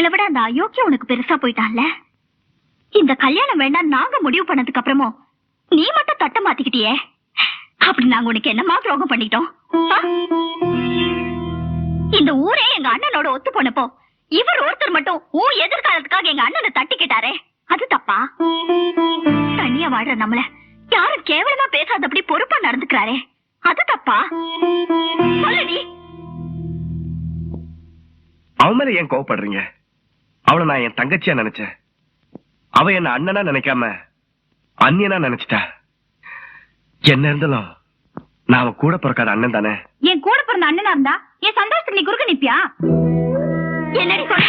எங்களை விட அந்த அயோக்கியம் உனக்கு பெருசா போயிட்டான்ல? இந்த கல்யாணம் வேண்டாம் நாங்க முடிவு பண்ணதுக்கு அப்புறமும் நீ மட்டும் தட்ட மாத்திக்கிட்டியே? அப்படி நாங்க உனக்கு என்னமா துரோகம் பண்ணிட்டோம்? இந்த ஊரே எங்க அண்ணனோட ஒத்து போனப்போ இவர் ஒருத்தர் மட்டும் உன் எதிர்காலத்துக்காக எங்க அண்ணனை தட்டிக்கிட்டாரே. அது தப்பா? தனியா வாழ்ற நம்மள யாரும் கேவலமா பேசாதபடி பொறுப்பா நடந்துக்கிறாரே. அது தப்பா? சொல்லு நீ அவன் மேல ஏன் கோவப்படுறீங்க? அவளை நான் என் தங்கச்சியா நினைச்சேன். அவ என்ன அண்ணனா நினைக்காம அந்நியனா நினைச்சிட்டா? என்ன இருந்தாலும் நான் அவன் கூட பிறக்காத அண்ணன் தானே? என் கூட பிறந்த அண்ணனா இருந்தா என் சந்தோஷத்துக்கு நீ குறுக்க நிப்பியா? என்னடி சொல்ற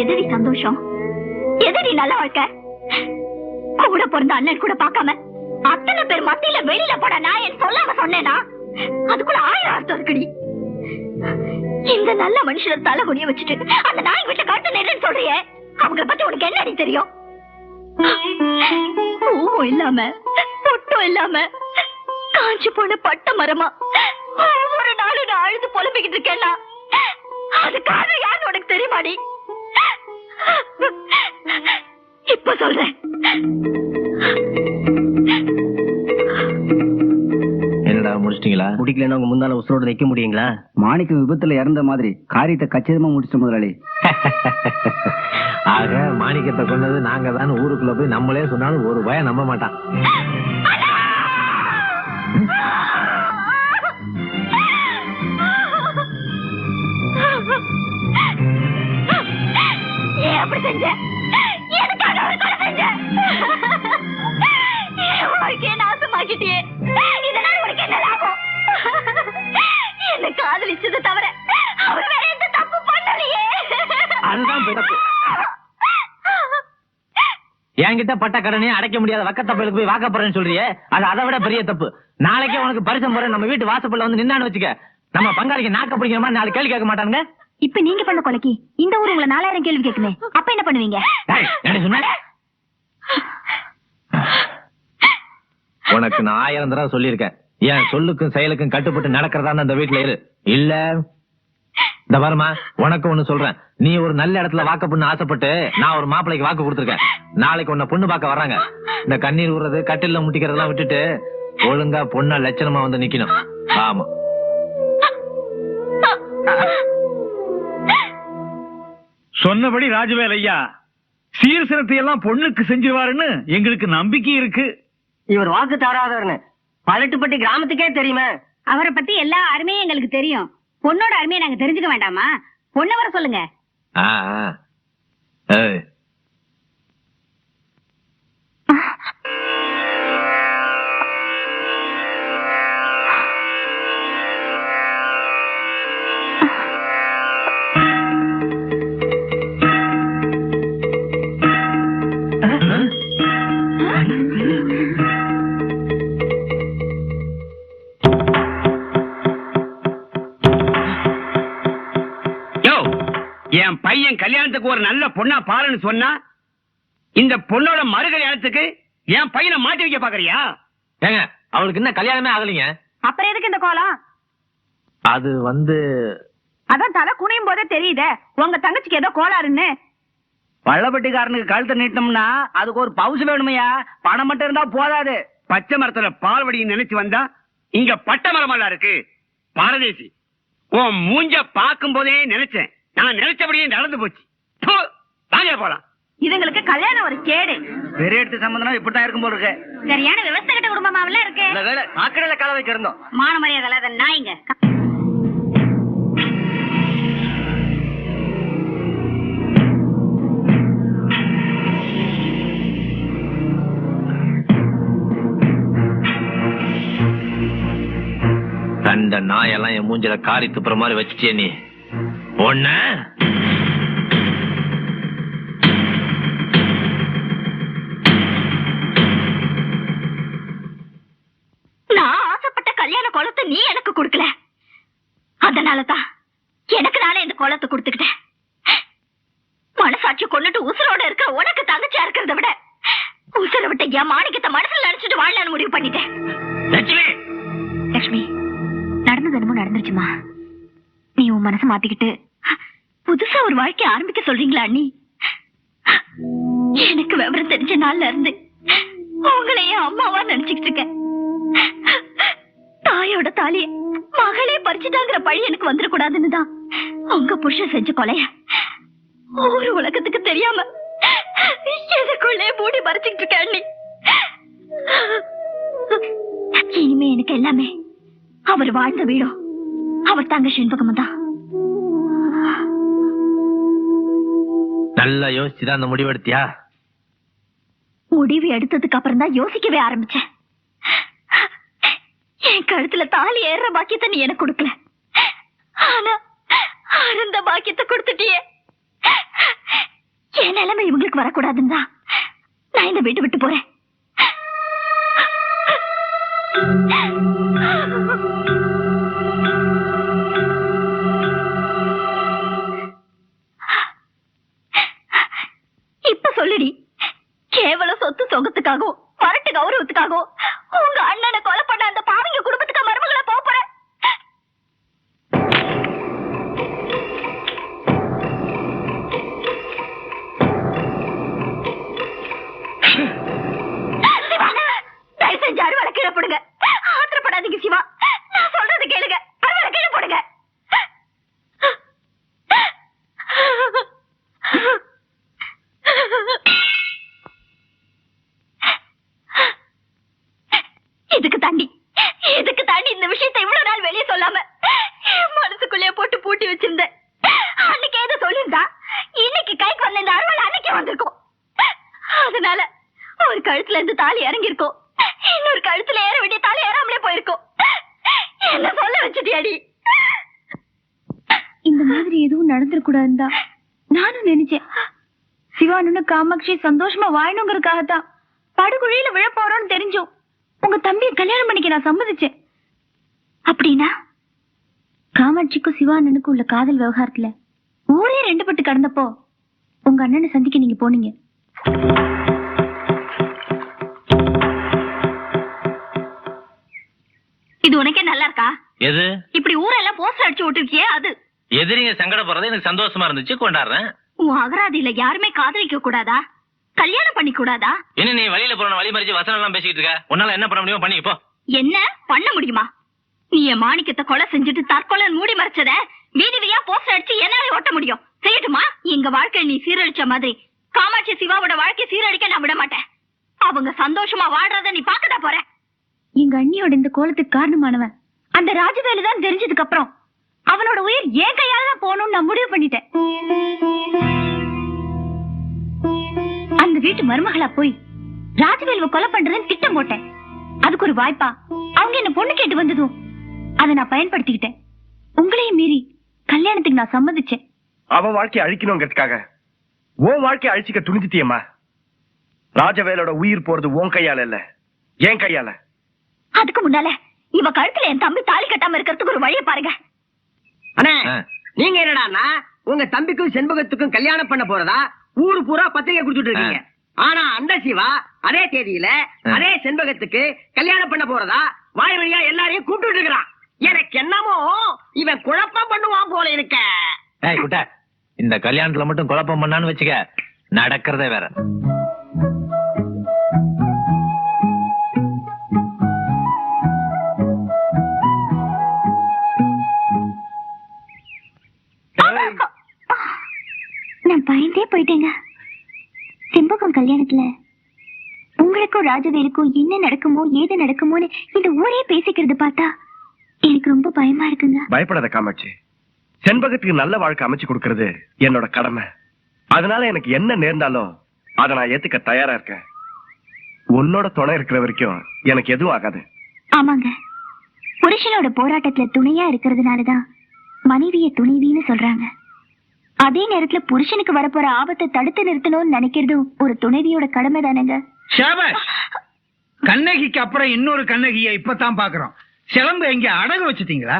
எதடி சந்தோஷம்? எதடி நல்ல வாழ்க்கை? கூட பிறந்த அண்ணன் கூட பார்க்காம அத்தனை பேர் மத்தியில வெளியில போட நான் என் சொல்லாம சொன்னேனா? அதுக்குள்ள ஆயிரம் அர்த்தம் இருக்குடி. இந்த நல்ல மனுஷனை தலை குனிய வச்சுட்டு அந்த நாய் வீட்டுல கழுத்து நெருன்னு சொல்றிய அவங்கள பத்தி உனக்கு என்னடி தெரியும்? பூவும் இல்லாம பொட்டும் இல்லாம காஞ்சி போன பட்ட மரமா ஒவ்வொரு நாளும் நான் அழுது புலம்பிக்கிட்டு இருக்கேன்னா அது காரணம் யாரு உனக்கு தெரியுமாடி? இப்ப சொல்றேன். முடிச்சிட்டீங்களா? முடிக்கலன்னா உங்க முன்னால உசுரோட நிக்க முடியுங்களா? மாணிக்க விபத்துல இறந்த மாதிரி காரியத்தை கச்சிதமா முடிச்சிட்ட முதலாளி. ஆக மாணிக்கத்தை கொண்டது நாங்க தான் ஊருக்குள்ள போய் நம்மளே சொன்னாலும் ஒரு பயம் நம்ப மாட்டான். ஏன் அப்படி செஞ்ச? எதுக்காக அவளை கொலை செஞ்ச. என் வாழ்க்கையை நாசமாக்கிட்டியே இதனால உனக்கு என்ன லாபம்? காதலிச்சது தவிர அவர் வேற எந்த தப்பு பண்ணலையே. அதுதான் பிறப்பு. என்கிட்ட பட்ட கடனையும் அடைக்க முடியாத வக்கத்தப்பலுக்கு போய் வாக்க போறேன்னு சொல்றியே? அது அதை விட பெரிய தப்பு. நாளைக்கே உனக்கு பரிசம் போறேன். நம்ம வீட்டு வாசப்பல்ல வந்து நின்னான்னு வச்சுக்க. நம்ம பங்காளிக்கு நாக்க பிடிக்கிற மாதிரி நாலு கேள்வி கேட்க மாட்டானுங்க. இப்ப நீங்க பண்ண கொலைக்கு இந்த ஊர் உங்களை நாலாயிரம் கேள்வி கேக்குமே அப்ப என்ன பண்ணுவீங்க? டேய், என்ன சொன்ன? உனக்கு நான் ஆயிரம் தடவை சொல்லியிருக்கேன். என் சொல்லுக்கும் செயலுக்கும் கட்டுப்பட்டு நடக்கிறதா அந்த வீட்டுல இரு. இல்ல. இந்த பாருமா உனக்கு ஒண்ணு சொல்றேன். நீ ஒரு நல்ல இடத்துல வாக்க பொண்ணு ஆசைப்பட்டு நான் ஒரு மாப்பிளைக்கு வாக்கு கொடுத்துருக்கேன். நாளைக்கு உன்னை பொண்ணு பார்க்க வர்றாங்க. இந்த கண்ணீர் விடுறது கட்டில முட்டிக்கிறதெல்லாம் விட்டுட்டு ஒழுங்கா பொண்ணா லட்சணமா வந்து நிக்கணும். ஆமா. சொன்னபடி ராஜவேல் ஐயா சீர்சிரத்தை எல்லாம் பொண்ணுக்கு செஞ்சிருவாருன்னு எங்களுக்கு நம்பிக்கை இருக்கு. இவர் வாக்கு தவறாதவர்னு பழட்டுப்பட்டி கிராமத்துக்கே தெரியுமே. அவரை பத்தி எல்லா அருமையும் எங்களுக்கு தெரியும். பொண்ணோட அருமையை நாங்க தெரிஞ்சுக்க வேண்டாமா? பொண்ணு வர சொல்லுங்க. கல்யாணத்துக்கு ஒரு நல்ல பொண்ணா பாருன்னு சொன்னா இந்த பொண்ணோட மறு கல்யாணத்துக்கு என் பையனை மாட்டி வைக்க பாக்குறியா? ஏங்க அவளுக்கு இன்னும் கல்யாணமே ஆகலைங்க. அப்புறம் எதுக்கு இந்த கோலம்? அது வந்து அதான் தலை குனியும் போதே தெரியுதே. உங்க தங்கச்சிக்கு ஏதோ கோளாறுன்னு. பள்ளப்பட்டிக்காரனுக்கு கழுத்தை நீட்டோம்னா அதுக்கு ஒரு பவுசு வேணுமையா? பணம் மட்டும் இருந்தா போதாது. பச்சை மரத்துல பால் வடின்னு நினைச்சு வந்தா இங்க பட்டை மரமெல்லாம் இருக்கு. பாரதேசி உன் மூஞ்ச பார்க்கும் போதே நினைச்சேன். நான் நினைச்சபடியே நடந்து போச்சு. வாங்க போலாம். இதுங்களுக்கு கல்யாணம் ஒரு கேடு. பெரிய எடுத்து சம்பந்தம் இப்படித்தான் இருக்கும் போல இருக்கு. சரியான விவசாய கிட்ட குடும்பமாவில இருக்கு. சாக்கடையில கால வைக்க இருந்தோம். மான மரியாதை இல்லாத நாய்ங்க. கண்ட நாயெல்லாம் என் மூஞ்சில காரி துப்புற மாதிரி வச்சுட்டியே நீ. ஒண்ண என் மாணிக்கத்தை மனசுல நினைச்சிட்டு வாழலான்னு முடிவு பண்ணிட்டேன். லட்சுமி! லட்சுமி நட என்னமோ நடந்துருச்சுமா? நீ உன் மனசை மாத்திக்கிட்டு புதுசா ஒரு வாழ்க்கை ஆரம்பிக்க சொல்றீங்களா அண்ணி? எனக்கு விவரம் தெரிஞ்ச நாள்ல இருந்து உங்களை என் அம்மாவா நினைச்சுக்கிட்டு இருக்கேன். தாயோட தாலிய மகளே பறிச்சுட்டாங்கிற பழி எனக்கு வந்துடக்கூடாதுன்னு தான் உங்க புருஷன் செஞ்ச கொலைய ஒரு உலகத்துக்கு தெரியாம எனக்குள்ளே மூடி மறைச்சுக்கிட்டு இருக்கேன் அண்ணி. இனிமே எனக்கு எல்லாமே. அவர் வாழ்ந்த வீடும் அவர் தாங்க செண்பகமும் தான் நல்லா யோசிச்சுதான் அந்த முடிவெடுத்தியா முடிவு எடுத்ததுக்கு அப்புறம் தான் யோசிக்கவே ஆரம்பிச்சேன். என் கழுத்துல தாலி ஏறுற பாக்கியத்தை நீ எனக்கு கொடுக்கல. ஆனா அருந்த பாக்கியத்தை கொடுத்துட்டியே. என் நிலைமை இவங்களுக்கு வரக்கூடாதுன்னு தான் நான் இந்த வீட்டு விட்டு போறேன். Ah! அதனால ஒரு கழுத்துல இருந்து தாலி இறங்கியிருக்கும். இன்னொரு கழுத்துல ஏற வேண்டிய தாலி ஏறாமலே போயிருக்கும். என்ன சொல்ல வச்சுட்டியாடி? இந்த மாதிரி எதுவும் நடந்துடக்கூடாதுன்னு தான் நானும் நினைச்சேன். சிவானு காமாட்சி சந்தோஷமா வாழணுங்கிறதுக்காகத்தான் படுகுழியில விழ போறோம்னு தெரிஞ்சும் உங்க தம்பியை கல்யாணம் பண்ணிக்க நான் சம்மதிச்சேன். அப்படின்னா? காமாட்சிக்கும் சிவானனுக்கும் உள்ள காதல் விவகாரத்துல ஊரே ரெண்டு பட்டு கடந்தப்போ உங்க அண்ணனை சந்திக்க நீங்க போனீங்க. இது உனக்கே நல்லா இருக்கா எது? இப்படி ஊரெல்லாம் போஸ்டர் அடிச்சு விட்டுருக்கியே அது. எதிரிங்க சங்கடப்படுறது? எனக்கு சந்தோஷமா இருந்துச்சு கொண்டாடுறேன். உன் அகராதியில யாருமே காதலிக்க கூடாதா? கல்யாணம் பண்ணி கூடாதா? என்ன நீ வழியில போற வழி மறிச்சு வசனம் எல்லாம் பேசிக்கிட்டு இருக்க? உன்னால என்ன பண்ண முடியுமோ பண்ணிக்க போ. என்ன? பண்ண முடியுமா? நீ என் மாணிக்கத்தை கொலை செஞ்சுட்டு தற்கொலை மூடி மறைச்சத வீதி வீதியா போஸ்டர் அடிச்சு என்னால ஓட்ட முடியும். செய்யட்டுமா? எங்க வாழ்க்கை நீ சீரழிச்ச மாதிரி. காமாட்சி சிவாவோட வாழ்க்கை சீரழிக்க நான் விட மாட்டேன் அவங்க சந்தோஷமா வாழ்றத நீ பார்க்கதான் போற? எங்க அண்ணியோட இந்த கோலத்துக்கு காரணமானவன் அந்த ராஜவேலு தான் தெரிஞ்சதுக்கு அப்புறம். அவனோட உயிர் என் கையால தான் போகணும்னு நான் முடிவு பண்ணிட்டேன். அந்த வீட்டு மருமகளா போய் ராஜவேலுவை கொலை பண்றதுன்னு திட்டம் போட்டேன். அதுக்கு ஒரு வாய்ப்பா அவங்க என்ன பொண்ணு கேட்டு வந்ததும் அதை நான் பயன்படுத்திக்கிட்டேன். உங்களையும் மீறி கல்யாணத்துக்கு நான் சம்மதிச்சேன். அவன் வாழ்க்கையை அழிக்கணுங்கிறதுக்காக. உன் வாழ்க்கையை அழிச்சிக்க துணிஞ்சிட்டியம்மா? ராஜவேலோட உயிர் போறது உன் கையால இல்ல. என் கையால. அதுக்கு முன்னால இவ கழுத்துல என் தம்பி தாலி கட்டாம இருக்கிறதுக்கு ஒரு வழியை பாருங்க. அண்ணே. நீங்க என்னடான்னா உங்க தம்பிக்கும் செண்பகத்துக்கும் கல்யாணம் பண்ண போறதா ஊரு பூரா பத்திரிகை கொடுத்துட்டு இருக்கீங்க. ஆனா அந்த சிவா அதே தேதியில. அதே செண்பகத்துக்கு கல்யாணம் பண்ண போறதா வாய் வழியா எல்லாரையும் கூப்பிட்டு இருக்கிறான். எனக்கு என்னமோ இவன் குழப்பம் பண்ணுவான் போல இருக்க. இந்த கல்யாணத்துல மட்டும் குழப்பம் பண்ணான்னு வச்சுக்க நடக்கிறதே வேற. பயந்தே போயிட்டேங்க. செம்பகம் கல்யாணத்துல உங்களுக்கும் ராஜவேலுக்கும் என்ன நடக்குமோ ஏது நடக்குமோன்னு இந்த ஊரே பேசிக்கிறது பார்த்தா எனக்கு ரொம்ப பயமா இருக்குங்க. பயப்படாத காமாட்சி. செண்பகத்துக்கு நல்ல வாழ்க்கை அமைச்சு கொடுக்கறது என்னோட கடமை. அதனால எனக்கு என்ன நேர்ந்தாலும் அதை நான் ஏத்துக்க தயாரா இருக்கேன். உன்னோட துணை இருக்கிற வரைக்கும் எனக்கு எதுவும் ஆகாது. ஆமாங்க. புருஷனோட போராட்டத்துல துணையா இருக்கிறதுனாலதான் மனைவிய துணைவின்னு சொல்றாங்க. அதே நேரத்துல புருஷனுக்கு வரப்போற ஆபத்தை தடுத்து நிறுத்தணும்னு நினைக்கிறதும் ஒரு துணைவியோட கடமை தானேங்க. கண்ணகிக்கு அப்புறம் இன்னொரு கண்ணகிய இப்பதான் பாக்குறோம். சிலம்பு எங்க அடகு வச்சுட்டீங்களா.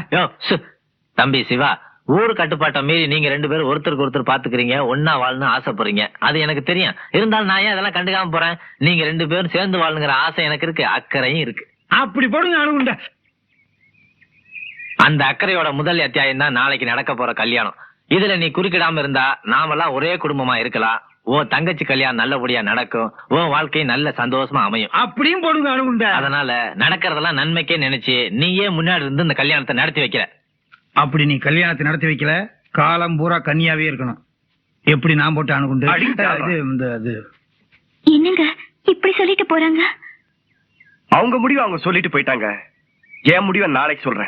தம்பி சிவா ஊர் கட்டுப்பாட்டை மீறி நீங்க ரெண்டு பேரும் ஒருத்தருக்கு ஒருத்தர் பாத்துக்கிறீங்க ஒன்னா வாழணும் ஆசைப்படுறீங்க. அது எனக்கு தெரியும். இருந்தாலும் நான் ஏன் அதெல்லாம் கண்டுக்காம போறேன்? நீங்க ரெண்டு பேரும் சேர்ந்து வாழணுங்கிற ஆசை எனக்கு இருக்கு அக்கறையும் இருக்கு. அப்படி போடுங்க அணுகுண்டா அந்த அக்கறையோட முதல் அத்தியாயம் தான் நாளைக்கு நடக்க போற கல்யாணம். இதுல நீ குறுக்கிடாம இருந்தா நாமெல்லாம் ஒரே குடும்பமா இருக்கலாம். உன் தங்கச்சி கல்யாணம் நல்லபடியா நடக்கும். உன் வாழ்க்கை நல்ல சந்தோஷமா அமையும். அப்படியும் போடுங்க அணுகுண்ட அதனால நடக்கிறதெல்லாம் நன்மைக்கே நினைச்சு நீயே முன்னாடி இருந்து இந்த கல்யாணத்தை நடத்தி வைக்கிற. அப்படி நீ கல்யாணத்தை நடத்தி வைக்கல காலம் பூரா கன்னியாவே இருக்கணும். எப்படி நான் போட்டு அணுகுண்டு என்னங்க இப்படி சொல்லிட்டு போறாங்க? அவங்க முடிவை அவங்க சொல்லிட்டு போயிட்டாங்க. என் முடிவை நாளைக்கு சொல்றேன்.